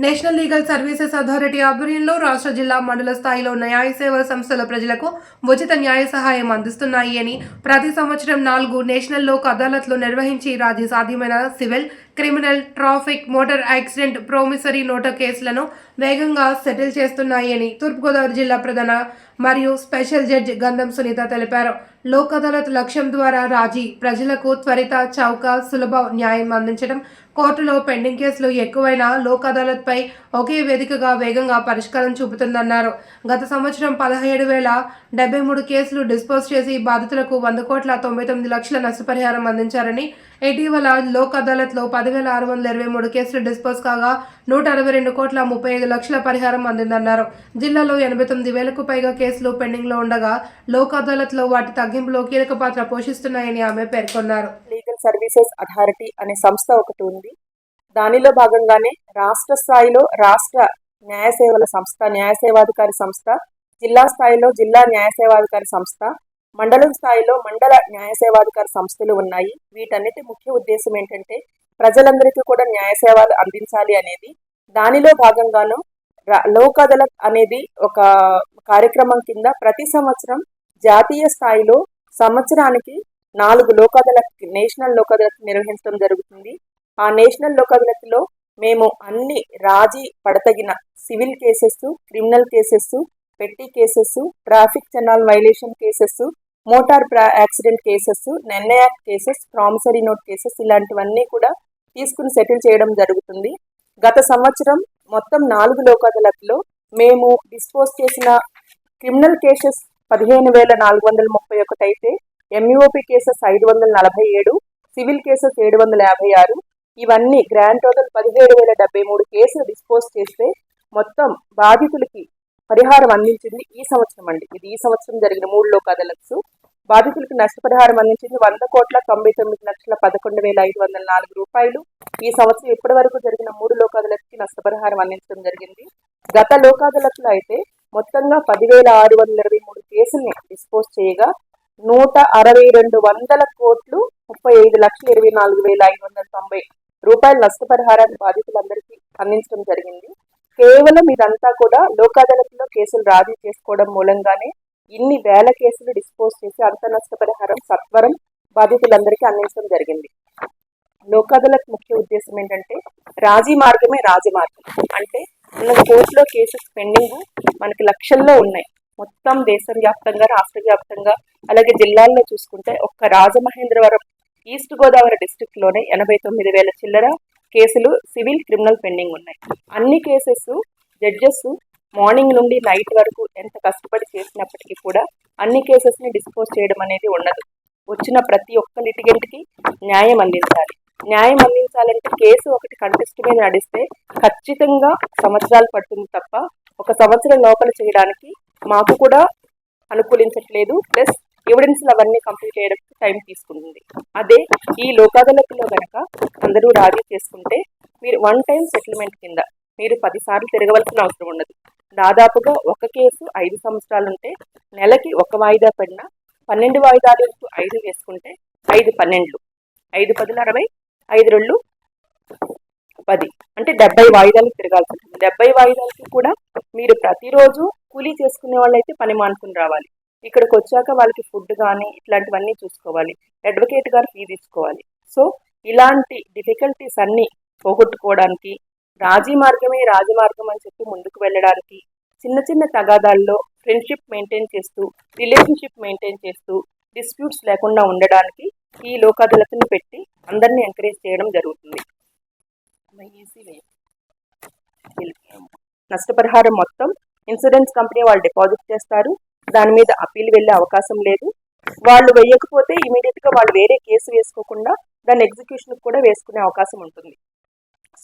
National legal services authority ఆధ్వర్యంలో రాష్ట్ర జిల్లా మండల స్థాయిలో న్యాయ సేవా సంస్థల ప్రజలకు ఉచిత న్యాయ సహాయం అందిస్తున్నాయి అని ప్రతి సంవత్సరం నాలుగు నేషనల్ లోక్ అదాలత్లు నిర్వహించి రాజీ సాధ్యమైన civil criminal traffic motor accident promissory note కేసులను వేగంగా సెటిల్ చేస్తున్నాయని తూర్పుగోదావరి జిల్లా ప్రధాన మరియు స్పెషల్ జడ్జి గంధం సునీత తెలిపారు. లోక్ అదాలత్ లక్ష్యం ద్వారా రాజీ ప్రజలకు త్వరిత చౌక సులభ న్యాయం అందించడం కోర్టులో పెండింగ్ కేసులు ఎక్కువైనా లోక్ అదాలత్పై ఒకే వేదికగా వేగంగా పరిష్కారం చూపుతుందన్నారు. గత సంవత్సరం పదహేడు వేల డెబ్బై మూడు కేసులు డిస్పోజ్ చేసి బాధితులకు వంద కోట్ల తొంభై తొమ్మిది లక్షల నష్టపరిహారం అందించారని ఇటీవల లోక్ అదాలత్లో పది ఆరు వందల ఇరవై మూడు కేసులు డిస్పోజ్ కాగా నూట అరవై రెండు కోట్ల ముప్పై ఐదు లక్షల పరిహారం అందిందన్నారు. జిల్లాలో ఎనభై తొమ్మిది వేలకు పైగా కేసులు పెండింగ్లో ఉండగా లోక్ అదాలత్లో వాటి తగ్గింపులో కీలక పాత్ర పోషిస్తున్నాయని ఆమె పేర్కొన్నారు. లీగల్ సర్వీసెస్ అథారిటీ అనే సంస్థ ఒకటి ఉంది. దానిలో భాగంగానే రాష్ట్ర స్థాయిలో రాష్ట్ర న్యాయ సేవల సంస్థ న్యాయ సేవాధికారి సంస్థ జిల్లా స్థాయిలో జిల్లా న్యాయ సేవాధికారి సంస్థ మండలం స్థాయిలో మండల న్యాయ సేవాధికార సంస్థలు ఉన్నాయి. వీటన్నిటి ముఖ్య ఉద్దేశం ఏంటంటే ప్రజలందరికీ కూడా న్యాయ సేవలు అందించాలి అనేది దానిలో భాగంగాను రా- లోక్ అదాలత్ అనేది ఒక కార్యక్రమం కింద ప్రతి సంవత్సరం జాతీయ స్థాయిలో సంవత్సరానికి నాలుగు లోక్ అదాలత్ నేషనల్ లోక్ అదాలత్ నిర్వహించడం జరుగుతుంది. ఆ నేషనల్ లోక్ అదాలత్లో మేము అన్ని రాజీ పడతగిన civil cases criminal cases petty cases traffic జనాల్ violation cases motor ప్రా- యాక్సిడెంట్ కేసెస్ నెన్నయాక్ కేసెస్ ప్రామిసరీ నోట్ కేసెస్ ఇలాంటివన్నీ కూడా తీసుకుని సెటిల్ చేయడం జరుగుతుంది. గత సంవత్సరం మొత్తం నాలుగు లోక్ అదాలత్లో మేము డిస్పోజ్ చేసిన క్రిమినల్ కేసెస్ పదిహేను వేల నాలుగు వందల ముప్పై ఒకటి అయితే ఎంయూఓపి కేసెస్ ఐదు వందల నలభై ఏడు సివిల్ కేసెస్ ఏడు వందల యాభై ఆరు ఇవన్నీ గ్రాండ్ టోటల్ పదిహేడు వేల డెబ్బై మూడు కేసులు డిస్పోజ్ చేస్తే మొత్తం బాధితులకి పరిహారం అందించింది ఈ సంవత్సరం అండి. ఇది ఈ సంవత్సరం జరిగిన మూడు లోక్ అదాలత్స్ బాధితులకు నష్టపరిహారం అందించింది వంద కోట్ల తొంభై తొమ్మిది లక్షల పదకొండు వేల ఐదు వందల నాలుగు రూపాయలు. ఈ సంవత్సరం ఇప్పటి వరకు జరిగిన మూడు లోకాదులకి నష్టపరిహారం అందించడం జరిగింది. గత లోక్ అయితే మొత్తంగా పదివేల ఆరు వందల ఇరవై మూడు కేసుల్ని డిస్పోజ్ చేయగా నూట అరవై రెండు వందల కోట్లు ముప్పై ఐదు లక్షల ఇరవై నాలుగు వేల ఐదు వందల తొంభై రూపాయల నష్టపరిహారాన్ని బాధితులందరికీ అందించడం జరిగింది. కేవలం ఇదంతా కూడా లోక్ కేసులు రాజీ చేసుకోవడం మూలంగానే ఇన్ని వేల కేసులు డిస్పోజ్ చేసి అంత నష్టపరిహారం సత్వరం బాధితులందరికీ అందించడం జరిగింది. లోక్ అదాలత్ ముఖ్య ఉద్దేశం ఏంటంటే రాజీ మార్గమే రాజమార్గం అంటే మన కోర్టులో కేసెస్ పెండింగ్ మనకి లక్షల్లో ఉన్నాయి. మొత్తం దేశం వ్యాప్తంగా రాష్ట్ర వ్యాప్తంగా అలాగే జిల్లాల్లో చూసుకుంటే ఒక్క రాజమహేంద్రవరం ఈస్ట్ గోదావరి డిస్టిక్లోనే ఎనభై తొమ్మిది వేల చిల్లర కేసులు సివిల్ క్రిమినల్ పెండింగ్ ఉన్నాయి. అన్ని కేసెస్ జడ్జెస్ మార్నింగ్ నుండి నైట్ వరకు ఎంత కష్టపడి చేసినప్పటికీ కూడా అన్ని కేసెస్ని డిస్పోజ్ చేయడం అనేది ఉండదు. వచ్చిన ప్రతి ఒక్క లిటిగెంట్కి న్యాయం అందించాలి. న్యాయం అందించాలంటే కేసు ఒకటి కంటెస్ట్ మీద నడిస్తే ఖచ్చితంగా సంవత్సరాలు పడుతుంది తప్ప ఒక సంవత్సరం లోపల చేయడానికి మాకు కూడా అనుకూలించట్లేదు. ప్లస్ ఎవిడెన్స్లు అవన్నీ కంప్లీట్ చేయడానికి టైం తీసుకుంటుంది. అదే ఈ లోకాదాలత్లో కనుక అందరూ రాజీ చేసుకుంటే మీరు వన్ టైం సెటిల్మెంట్ కింద మీరు పదిసార్లు తిరగవలసిన అవసరం ఉండదు. దాదాపుగా ఒక కేసు ఐదు సంవత్సరాలు ఉంటే నెలకి ఒక వాయిదా పడినా పన్నెండు వాయిదాలు ఐదు వేసుకుంటే ఐదు పన్నెండు ఐదు పదుల అరవై ఐదు రెండు పది. అంటే డెబ్బై వాయిదాలు తిరగాల్సి ఉంటుంది డెబ్బై వాయిదాలకి కూడా మీరు ప్రతిరోజు కూలీ చేసుకునే వాళ్ళైతే పని మానుకుని రావాలి. ఇక్కడికి వచ్చాక వాళ్ళకి ఫుడ్ కానీ ఇట్లాంటివన్నీ చూసుకోవాలి. అడ్వకేట్ గారు ఫీ తీసుకోవాలి. సో ఇలాంటి డిఫికల్టీస్ అన్నీ పోగొట్టుకోవడానికి రాజీ మార్గమే రాజమార్గం అని చెప్పి ముందుకు వెళ్ళడానికి చిన్న చిన్న తగాదాల్లో ఫ్రెండ్షిప్ మెయింటైన్ చేస్తూ రిలేషన్షిప్ మెయింటైన్ చేస్తూ డిస్ప్యూట్స్ లేకుండా ఉండడానికి ఈ లోకాదులతను పెట్టి అందరినీ ఎంకరేజ్ చేయడం జరుగుతుంది. నష్టపరిహారం మొత్తం ఇన్సూరెన్స్ కంపెనీ వాళ్ళు డిపాజిట్ చేస్తారు. దాని మీద అప్పీల్ వెళ్ళే అవకాశం లేదు. వాళ్ళు వేయకపోతే ఇమీడియట్గా వాళ్ళు వేరే కేసు వేసుకోకుండా దాన్ని ఎగ్జిక్యూషన్కి కూడా వేసుకునే అవకాశం ఉంటుంది.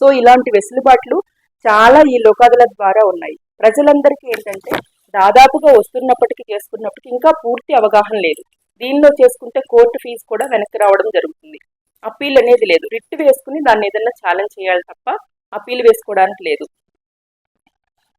సో ఇలాంటి వెసులుబాట్లు చాలా ఈ లోకాదుల ద్వారా ఉన్నాయి. ప్రజలందరికీ ఏంటంటే దాదాపుగా వస్తున్నప్పటికీ చేసుకున్నప్పటికీ ఇంకా పూర్తి అవగాహన లేదు. దీనిలో చేసుకుంటే కోర్టు ఫీజు కూడా వెనక్కి రావడం జరుగుతుంది. అప్పీల్ అనేది లేదు. రిట్ వేసుకుని దాన్ని ఏదైనా ఛాలెంజ్ చేయాలి తప్ప అప్పీల్ వేసుకోవడానికి లేదు.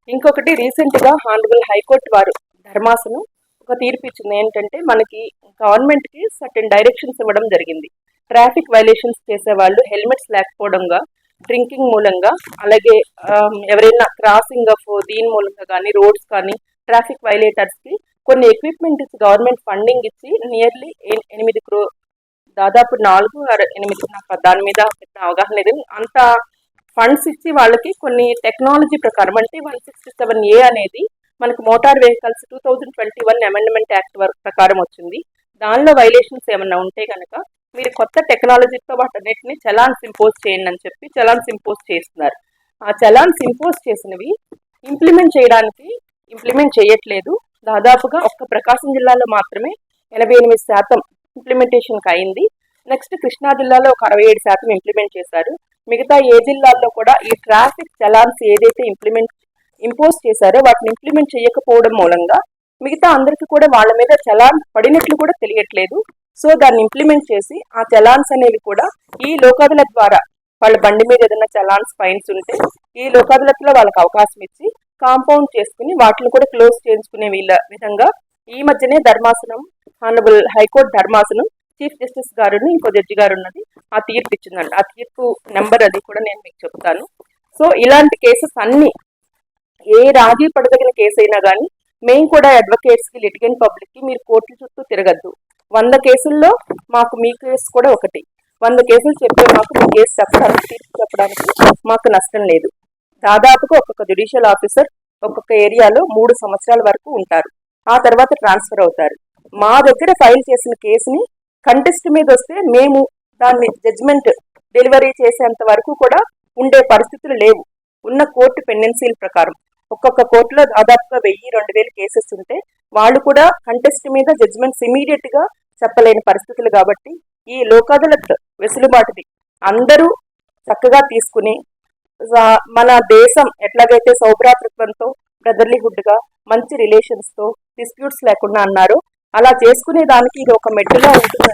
ఇంకొకటి రీసెంట్గా హానరబుల్ హైకోర్టు వారు ధర్మాసనం ఒక తీర్పు ఇచ్చింది. ఏంటంటే మనకి గవర్నమెంట్కి సర్టెన్ డైరెక్షన్స్ ఇవ్వడం జరిగింది. ట్రాఫిక్ వైలేషన్స్ చేసే వాళ్ళు హెల్మెట్స్ లేకపోవడంగా డ్రింకింగ్ మూలంగా అలాగే ఎవరైనా క్రాసింగ్ ఆఫ్ దీని మూలంగా కానీ రోడ్స్ కానీ ట్రాఫిక్ వైలేటర్స్కి కొన్ని ఎక్విప్మెంట్ ఇచ్చి గవర్నమెంట్ ఫండింగ్ ఇచ్చి నియర్లీ ఎనిమిది క్రో దాదాపు నాలుగు ఆరు ఎనిమిది నాకు దాని మీద పెద్ద అవగాహన లేదు. అంత ఫండ్స్ ఇచ్చి వాళ్ళకి కొన్ని టెక్నాలజీ ప్రకారం అంటే వన్ సిక్స్టీ సెవెన్ ఏ అనేది మనకు motor vehicles two thousand twenty one amendment act work ప్రకారం వచ్చింది. దానిలో వైలేషన్స్ ఏమైనా ఉంటే కనుక మీరు కొత్త టెక్నాలజీతో వాటన్నిటిని చలాన్స్ ఇంపోజ్ చేయండి అని చెప్పి చలాన్స్ ఇంపోజ్ చేస్తున్నారు. ఆ చలాన్స్ ఇంపోజ్ చేసినవి ఇంప్లిమెంట్ చేయడానికి ఇంప్లిమెంట్ చేయట్లేదు. దాదాపుగా ఒక్క ప్రకాశం జిల్లాలో మాత్రమే ఎనభై ఎనిమిది శాతం ఇంప్లిమెంటేషన్కి అయింది. నెక్స్ట్ కృష్ణా జిల్లాలో ఒక అరవై ఏడు శాతం ఇంప్లిమెంట్ చేశారు. మిగతా ఏ జిల్లాల్లో కూడా ఈ ట్రాఫిక్ చలాన్స్ ఏదైతే ఇంప్లిమెంట్ ఇంపోజ్ చేశారో వాటిని ఇంప్లిమెంట్ చేయకపోవడం మూలంగా మిగతా అందరికీ కూడా వాళ్ళ మీద చలాన్ పడినట్లు కూడా తెలియట్లేదు. సో దాన్ని ఇంప్లిమెంట్ చేసి ఆ చలాన్స్ అనేవి కూడా ఈ లోకాదుల ద్వారా వాళ్ళ బండి మీద ఏదైనా చలాన్స్ ఫైన్స్ ఉంటే ఈ లోకాదులతో వాళ్ళకి అవకాశం ఇచ్చి కాంపౌండ్ చేసుకుని వాటిని కూడా క్లోజ్ చేయించుకునే వీళ్ళ విధంగా ఈ మధ్యనే ధర్మాసనం హానబుల్ హైకోర్టు ధర్మాసనం చీఫ్ జస్టిస్ గారుని ఇంకో జడ్జి గారు ఉన్నది ఆ తీర్పు ఇచ్చిందండి ఆ తీర్పు నెంబర్ అది కూడా నేను మీకు చెప్తాను. సో ఇలాంటి కేసెస్ అన్ని ఏ రాజీ పడదగిన కేసు అయినా కానీ మేము కూడా అడ్వకేట్స్కి లిటిగెంట్ పబ్లిక్కి మీరు కోర్టు చుట్టూ తిరగద్దు. వంద కేసుల్లో మాకు మీ కేసు కూడా ఒకటి. వంద కేసులు చెప్పే మాకు మీ కేసు చెప్పడానికి తీర్పు చెప్పడానికి మాకు నష్టం లేదు. దాదాపుగా ఒక్కొక్క జ్యుడిషియల్ ఆఫీసర్ ఒక్కొక్క ఏరియాలో మూడు సంవత్సరాల వరకు ఉంటారు. ఆ తర్వాత ట్రాన్స్ఫర్ అవుతారు. మా దగ్గర ఫైల్ చేసిన కేసుని కంటెస్ట్ మీద వస్తే మేము దాన్ని జడ్జ్మెంట్ డెలివరీ చేసేంత వరకు కూడా ఉండే పరిస్థితులు లేవు. ఉన్న కోర్టు పెండెన్సీల ప్రకారం. ఒక్కొక్క కోర్టులో దాదాపుగా వెయ్యి రెండు వేలు కేసెస్ ఉంటే వాళ్ళు కూడా కంటెస్ట్ మీద జడ్జ్మెంట్స్ ఇమీడియట్గా చెప్పలేని పరిస్థితులు కాబట్టి ఈ లోకాదలత్ వెసులుబాటుని అందరూ చక్కగా తీసుకుని మన దేశం ఎట్లాగైతే సౌభ్రాతృత్వంతో బ్రదర్లీహుడ్గా మంచి రిలేషన్స్తో డిస్ప్యూట్స్ లేకుండా అన్నారు అలా చేసుకునే దానికి ఇది ఒక మెట్టుగా ఉంటుంది